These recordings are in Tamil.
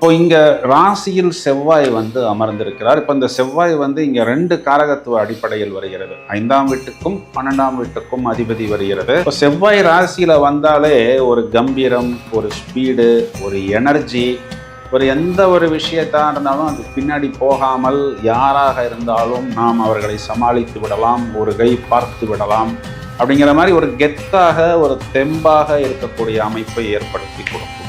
இப்போ இங்க ராசியில் செவ்வாய் வந்து அமர்ந்திருக்கிறார். இப்போ இந்த செவ்வாய் வந்து இங்க ரெண்டு காரகத்துவ அடிப்படையில் வருகிறது. ஐந்தாம் வீட்டுக்கும் பன்னெண்டாம் வீட்டுக்கும் அதிபதி வருகிறது. இப்போ செவ்வாய் ராசியில வந்தாலே ஒரு கம்பீரம் ஒரு ஸ்பீடு ஒரு எனர்ஜி ஒரு எந்த ஒரு விஷயத்தா இருந்தாலும் அது பின்னாடி போகாமல் யாராக இருந்தாலும் நாம் அவர்களை சமாளித்து விடலாம் ஒரு கை பார்த்து விடலாம் அப்படிங்கிற மாதிரி ஒரு கெத்தாக ஒரு தெம்பாக இருக்கக்கூடிய அமைப்பை ஏற்படுத்தி கொடுக்கும்.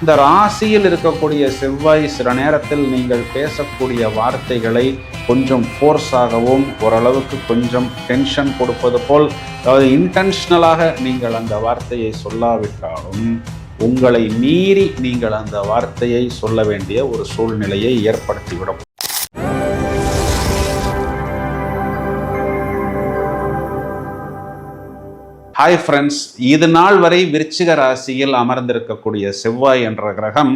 இந்த ராசியில் இருக்கக்கூடிய செவ்வாய் சில நேரத்தில் நீங்கள் பேசக்கூடிய வார்த்தைகளை கொஞ்சம் ஃபோர்ஸாகவும் ஓரளவுக்கு கொஞ்சம் டென்ஷன் கொடுப்பது போல் அதாவது இன்டென்ஷனலாக நீங்கள் அந்த வார்த்தையை சொல்லாவிட்டாலும் உங்களை மீறி நீங்கள் அந்த வார்த்தையை சொல்ல வேண்டிய ஒரு சூழ்நிலையை ஏற்படுத்திவிடும். ஹாய் ஃப்ரெண்ட்ஸ் இது நாள் வரை விருச்சிக ராசியில் அமர்ந்திருக்கக்கூடிய செவ்வாய் என்ற கிரகம்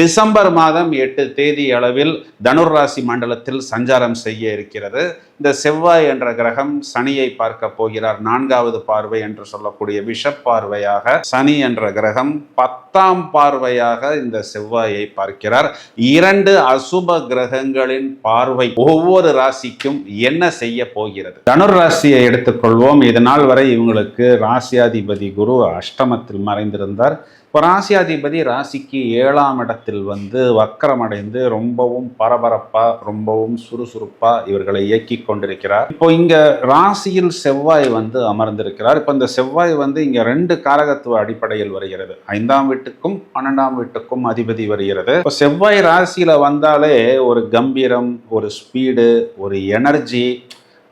டிசம்பர் மாதம் எட்டு தேதி அளவில் தனுர் ராசி மண்டலத்தில் சஞ்சாரம் செய்ய இருக்கிறது. இந்த செவ்வாய் என்ற கிரகம் சனியை பார்க்க போகிறார். நான்காவது பார்வை என்று சொல்லக்கூடிய விஷப் பார்வையாக சனி என்ற கிரகம் பத்தாம் பார்வையாக இந்த செவ்வாயை பார்க்கிறார். இரண்டு அசுப கிரகங்களின் பார்வை ஒவ்வொரு ராசிக்கும் என்ன செய்ய போகிறது? தனுர் ராசியை எடுத்துக்கொள்வோம். இதனால் வரை இவங்களுக்கு ராசியாதிபதி குரு அஷ்டமத்தில் மறைந்திருந்தார். இப்போ ராசியாதிபதி ராசிக்கு ஏழாம் இடத்தில் வந்து வக்கரமடைந்து ரொம்பவும் பரபரப்பாக ரொம்பவும் சுறுசுறுப்பாக இவர்களை இயக்கி கொண்டிருக்கிறார். இப்போ இங்கே ராசியில் செவ்வாய் வந்து அமர்ந்திருக்கிறார். இப்போ இந்த செவ்வாய் வந்து இங்கே ரெண்டு காரகத்துவ அடிப்படையில் வருகிறது. ஐந்தாம் வீட்டுக்கும் பன்னெண்டாம் வீட்டுக்கும் அதிபதி வருகிறது. இப்போ செவ்வாய் ராசியில் வந்தாலே ஒரு கம்பீரம் ஒரு ஸ்பீடு ஒரு எனர்ஜி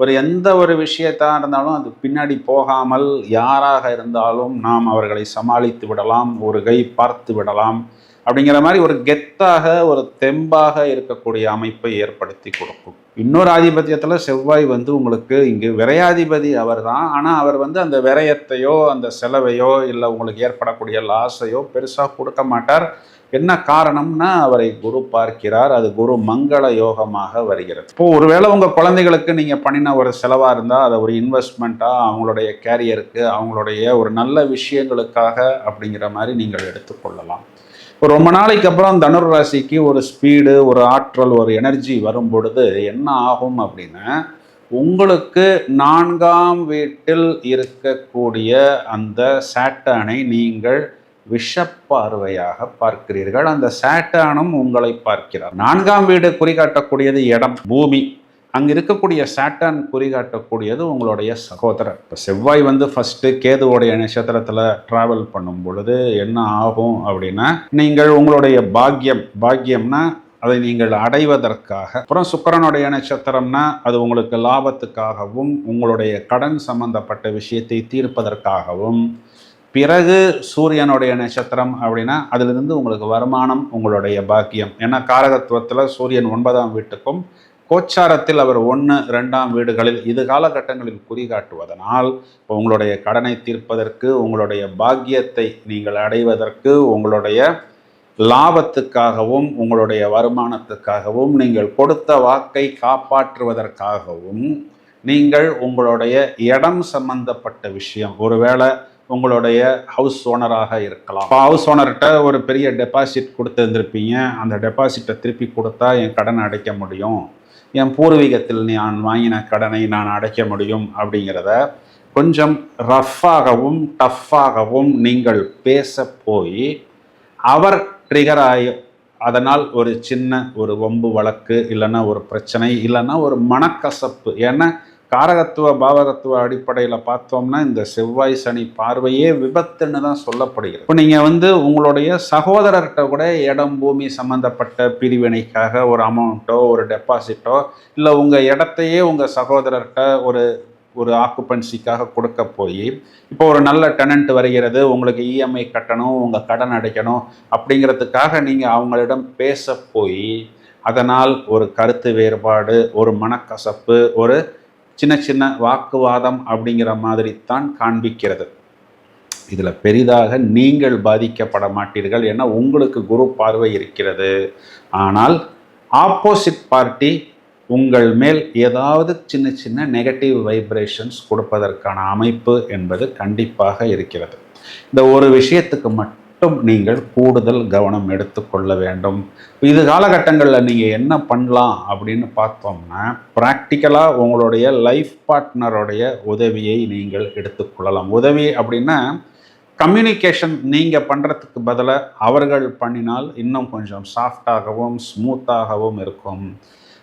ஒரு எந்த ஒரு விஷயத்தாக இருந்தாலும் அது பின்னாடி போகாமல் யாராக இருந்தாலும் நாம் அவர்களை சமாளித்து விடலாம் ஒரு கை பார்த்து விடலாம் அப்படிங்கிற மாதிரி ஒரு கெத்தாக ஒரு தெம்பாக இருக்கக்கூடிய அமைப்பை ஏற்படுத்தி கொடுக்கும். இன்னொரு ஆதிபத்தியத்தில் செவ்வாய் வந்து உங்களுக்கு இங்கு விரையாதிபதி அவர் தான் ஆனால் அவர் வந்து அந்த விரயத்தையோ அந்த செலவையோ இல்லை உங்களுக்கு ஏற்படக்கூடிய லாஸையோ பெருசாக கொடுக்க மாட்டார். என்ன காரணம்னா அவரை குரு பார்க்கிறார். அது குரு மங்கள யோகமாக வருகிறது. இப்போ ஒருவேளை உங்கள் குழந்தைகளுக்கு நீங்கள் பண்ணின ஒரு செலவாக இருந்தால் அதை ஒரு இன்வெஸ்ட்மெண்ட்டாக அவங்களுடைய கேரியருக்கு அவங்களுடைய ஒரு நல்ல விஷயங்களுக்காக அப்படிங்கிற மாதிரி நீங்கள் எடுத்துக்கொள்ளலாம். இப்போ ரொம்ப நாளைக்கு அப்புறம் தனுர் ராசிக்கு ஒரு ஸ்பீடு ஒரு ஆற்றல் ஒரு எனர்ஜி வரும் பொழுது என்ன ஆகும் அப்படின்னா உங்களுக்கு நான்காம் வீட்டில் இருக்கக்கூடிய அந்த சாட்டானை நீங்கள் விஷப்பார்வையாக பார்க்கிறீர்கள். அந்த சேட்டானும் உங்களை பார்க்கிறார். நான்காம் வீடு குறிகாட்டக்கூடியது இடம் பூமி. அங்கே இருக்கக்கூடிய சாட்டான் குறிகாட்டக்கூடியது உங்களுடைய சகோதரர். இப்போ செவ்வாய் வந்து ஃபஸ்ட்டு கேதுவோடைய நட்சத்திரத்தில் ட்ராவல் பண்ணும் பொழுது என்ன ஆகும் அப்படின்னா நீங்கள் உங்களுடைய பாக்கியம் பாக்கியம்னா அதை நீங்கள் அடைவதற்காக. அப்புறம் சுக்கரனுடைய நட்சத்திரம்னா அது உங்களுக்கு லாபத்துக்காகவும் உங்களுடைய கடன் சம்பந்தப்பட்ட விஷயத்தை தீர்ப்பதற்காகவும் பிறகு சூரியனுடைய நட்சத்திரம் அப்படின்னா அதிலிருந்து உங்களுக்கு வருமானம் உங்களுடைய பாக்கியம். ஏன்னா காரகத்துவத்தில் சூரியன் ஒன்பதாம் வீட்டுக்கும் கோச்சாரத்தில் அவர் ஒன்று ரெண்டாம் வீடுகளில் இது காலகட்டங்களில் குறிகாட்டுவதனால் இப்போ உங்களுடைய கடனை தீர்ப்பதற்கு உங்களுடைய பாக்கியத்தை நீங்கள் அடைவதற்கு உங்களுடைய லாபத்துக்காகவும் உங்களுடைய வருமானத்துக்காகவும் நீங்கள் கொடுத்த வாக்கை காப்பாற்றுவதற்காகவும் நீங்கள் உங்களுடைய இடம் சம்பந்தப்பட்ட விஷயம். ஒருவேளை உங்களுடைய ஹவுஸ் ஓனராக இருக்கலாம். இப்போ ஹவுஸ் ஓனர்கிட்ட ஒரு பெரிய டெபாசிட் கொடுத்துருந்துருப்பீங்க. அந்த டெபாசிட்டை திருப்பி கொடுத்தா என் கடனை அடைக்க முடியும். என் பூர்வீகத்தில் நான் வாங்கின கடனை நான் அடைக்க முடியும் அப்படிங்கிறத கொஞ்சம் ரஃப்பாகவும் டஃப்பாகவும் நீங்கள் பேச போய் அவர் ட்ரிகர் ஆகி அதனால் ஒரு சின்ன ஒரு வம்பு வழக்கு இல்லைன்னா ஒரு பிரச்சனை இல்லைன்னா ஒரு மனக்கசப்பு. ஏன்னா காரகத்துவ பாவகத்துவ அடிப்படையில் பார்த்தோம்னா இந்த செவ்வாய் சனி பார்வையே விபத்துன்னு தான் சொல்லப்படுகிறது. இப்போ நீங்கள் வந்து உங்களுடைய சகோதரர்கிட்ட கூட இடம் பூமி சம்மந்தப்பட்ட பிரிவினைக்காக ஒரு அமௌண்ட்டோ ஒரு டெபாசிட்டோ இல்லை உங்கள் இடத்தையே உங்கள் சகோதரர்கிட்ட ஒரு ஒரு ஆக்குப்பன்சிக்காக கொடுக்க போய் இப்போ ஒரு நல்ல டெனண்ட் வருகிறது உங்களுக்கு இஎம்ஐ கட்டணும் உங்கள் கடன் அடைக்கணும் அப்படிங்கிறதுக்காக நீங்கள் அவங்களிடம் பேச போய் அதனால் ஒரு கருத்து வேறுபாடு ஒரு மனக்கசப்பு ஒரு சின்ன சின்ன வாக்குவாதம் அப்படிங்கிற மாதிரி தான் காண்பிக்கிறது. இதில் பெரிதாக நீங்கள் பாதிக்கப்பட மாட்டீர்கள் ஏன்னா உங்களுக்கு குரு பார்வை இருக்கிறது. ஆனால் ஆப்போசிட் பார்ட்டி உங்கள் மேல் ஏதாவது சின்ன சின்ன நெகட்டிவ் வைப்ரேஷன்ஸ் கொடுப்பதற்கான அமைப்பு என்பது கண்டிப்பாக இருக்கிறது. இந்த ஒரு விஷயத்துக்கு மட்டும் மட்டும் நீங்கள் கூடுதல் கவனம் எடுத்துக்கொள்ள வேண்டும். இது காலகட்டங்களில் நீங்கள் என்ன பண்ணலாம் அப்படின்னு பார்த்தோம்னா ப்ராக்டிக்கலாக உங்களுடைய லைஃப் பார்ட்னருடைய உதவியை நீங்கள் எடுத்துக்கொள்ளலாம் உதவி அப்படின்னா கம்யூனிகேஷன் நீங்கள் பண்ணுறதுக்கு பதிலாக அவர்கள் பண்ணினால் இன்னும் கொஞ்சம் சாஃப்டாகவும் ஸ்மூத்தாகவும் இருக்கும்.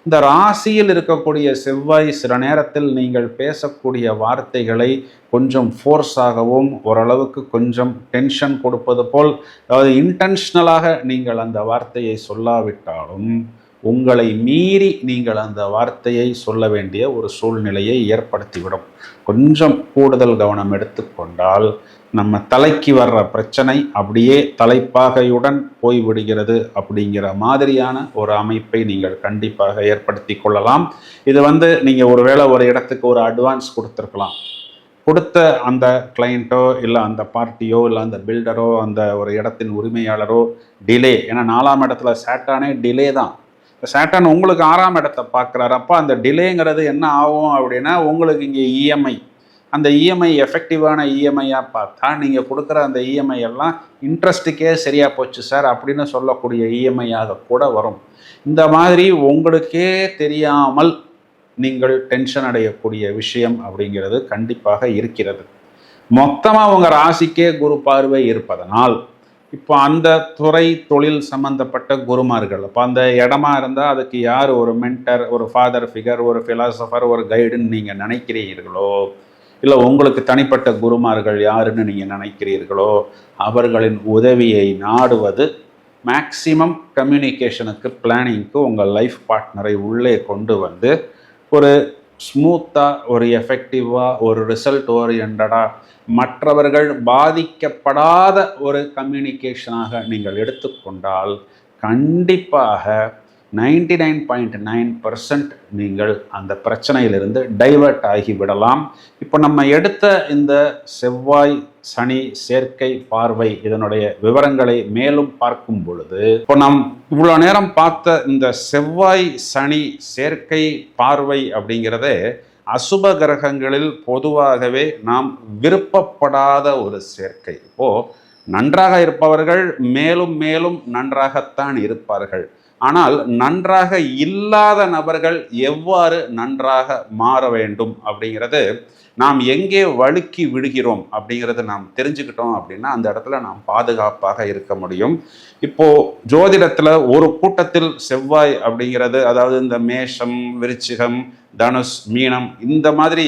இந்த ராசியில் இருக்கக்கூடிய செவ்வாய் சில நேரத்தில் நீங்கள் பேசக்கூடிய வார்த்தைகளை கொஞ்சம் ஃபோர்ஸாகவும் ஓரளவுக்கு கொஞ்சம் டென்ஷன் கொடுப்பது போல் அதாவது இன்டென்ஷனலாக நீங்கள் அந்த வார்த்தையை சொல்லாவிட்டாலும் உங்களை மீறி நீங்கள் அந்த வார்த்தையை சொல்ல வேண்டிய ஒரு சூழ்நிலையை ஏற்படுத்திவிடும். கொஞ்சம் கூடுதல் கவனம் எடுத்துக்கொண்டால் நம்ம தலைக்கு வர்ற பிரச்சனை அப்படியே தலைப்பாகையுடன் போய்விடுகிறது அப்படிங்கிற மாதிரியான ஒரு அமைப்பை நீங்கள் கண்டிப்பாக ஏற்படுத்தி கொள்ளலாம். இது வந்து நீங்கள் ஒருவேளை ஒரு இடத்துக்கு ஒரு அட்வான்ஸ் கொடுத்துருக்கலாம். கொடுத்த அந்த கிளைண்ட்டோ இல்லை அந்த பார்ட்டியோ இல்லை அந்த பில்டரோ அந்த ஒரு இடத்தின் உரிமையாளரோ டிலே ஏன்னா நாலாம் இடத்துல சேட்டானே டிலே தான். சேட்டன் உங்களுக்கு ஆறாம் இடத்தை பார்க்குறாரு. அப்போ அந்த டிலேங்கிறது என்ன ஆகும் அப்படின்னா உங்களுக்கு இங்கே இஎம்ஐ அந்த இஎம்ஐ எஃபெக்டிவான இஎம்ஐயாக பார்த்தா நீங்கள் கொடுக்குற அந்த இஎம்ஐ எல்லாம் இன்ட்ரெஸ்ட்டுக்கே சரியாக போச்சு சார் அப்படின்னு சொல்லக்கூடிய இஎம்ஐயாக கூட வரும். இந்த மாதிரி உங்களுக்கே தெரியாமல் நீங்கள் டென்ஷன் அடையக்கூடிய விஷயம் அப்படிங்கிறது கண்டிப்பாக இருக்கிறது. மொத்தமாக உங்கள் ராசிக்கே குரு பார்வை இருப்பதனால் இப்போ அந்த துறை தொழில் சம்பந்தப்பட்ட குருமார்கள். அப்போ அந்த இடமா இருந்தால் அதுக்கு யார் ஒரு மென்டர் ஒரு ஃபாதர் ஃபிகர் ஒரு ஃபிலாசபர் ஒரு கைடுன்னு நீங்கள் நினைக்கிறீர்களோ? இல்லை உங்களுக்கு தனிப்பட்ட குருமார்கள் யாருன்னு நீங்கள் நினைக்கிறீர்களோ? அவர்களின் உதவியை நாடுவது மேக்சிமம் கம்யூனிகேஷனுக்கு பிளானிங்க்கு உங்கள் லைஃப் பார்ட்னரை உள்ளே கொண்டு வந்து ஒரு ஸ்மூத்தாக ஒரு எஃபெக்டிவாக ஒரு ரிசல்ட் ஓரியன்டாக மற்றவர்கள் பாதிக்கப்படாத ஒரு கம்யூனிகேஷனாக நீங்கள் எடுத்துக்கொண்டால் கண்டிப்பாக ninety nine point nine percent நீங்கள் அந்த பிரச்சனையிலிருந்து டைவர்ட் ஆகி விடலாம். இப்போ நம்ம எடுத்த இந்த செவ்வாய் சனி சேர்க்கை பார்வை இதனுடைய விவரங்களை மேலும் பார்க்கும் பொழுது இப்போ நாம் இவ்வளோ நேரம் பார்த்த இந்த செவ்வாய் சனி சேர்க்கை பார்வை அப்படிங்கிறதே அசுப கிரகங்களில் பொதுவாகவே நாம் விருப்பப்படாத ஒரு சேர்க்கை. இப்போது நன்றாக இருப்பவர்கள் மேலும் மேலும் நன்றாகத்தான் இருப்பார்கள். ஆனால் நன்றாக இல்லாத நபர்கள் எவ்வாறு நன்றாக மாற வேண்டும் அப்படிங்கிறது நாம் எங்கே வழுக்கி விடுகிறோம் அப்படிங்கிறத நாம் தெரிஞ்சுக்கிட்டோம் அப்படின்னா அந்த இடத்துல நாம் பாதுகாப்பாக இருக்க முடியும். இப்போ ஜோதிடத்தில் ஒரு கூட்டத்தில் செவ்வாய் அப்படிங்கிறது அதாவது இந்த மேஷம் விருச்சிகம் தனுஷ் மீனம் இந்த மாதிரி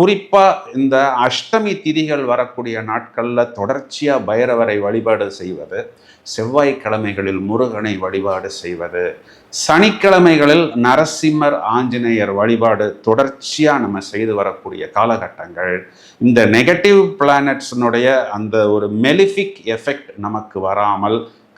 குறிப்பாக இந்த அஷ்டமி திதிகள் வரக்கூடிய நாட்களில் தொடர்ச்சியாக பைரவரை வழிபாடு செய்வது செவ்வாய்க்கிழமைகளில் முருகனை வழிபாடு செய்வது சனிக்கிழமைகளில் நரசிம்மர் ஆஞ்சநேயர் வழிபாடு தொடர்ச்சியாக நம்ம செய்து வரக்கூடிய காலகட்டங்கள். இந்த நெகட்டிவ் பிளானட்ஸினுடைய அந்த ஒரு மெலிஃபிக் எஃபெக்ட் நமக்கு வராமல்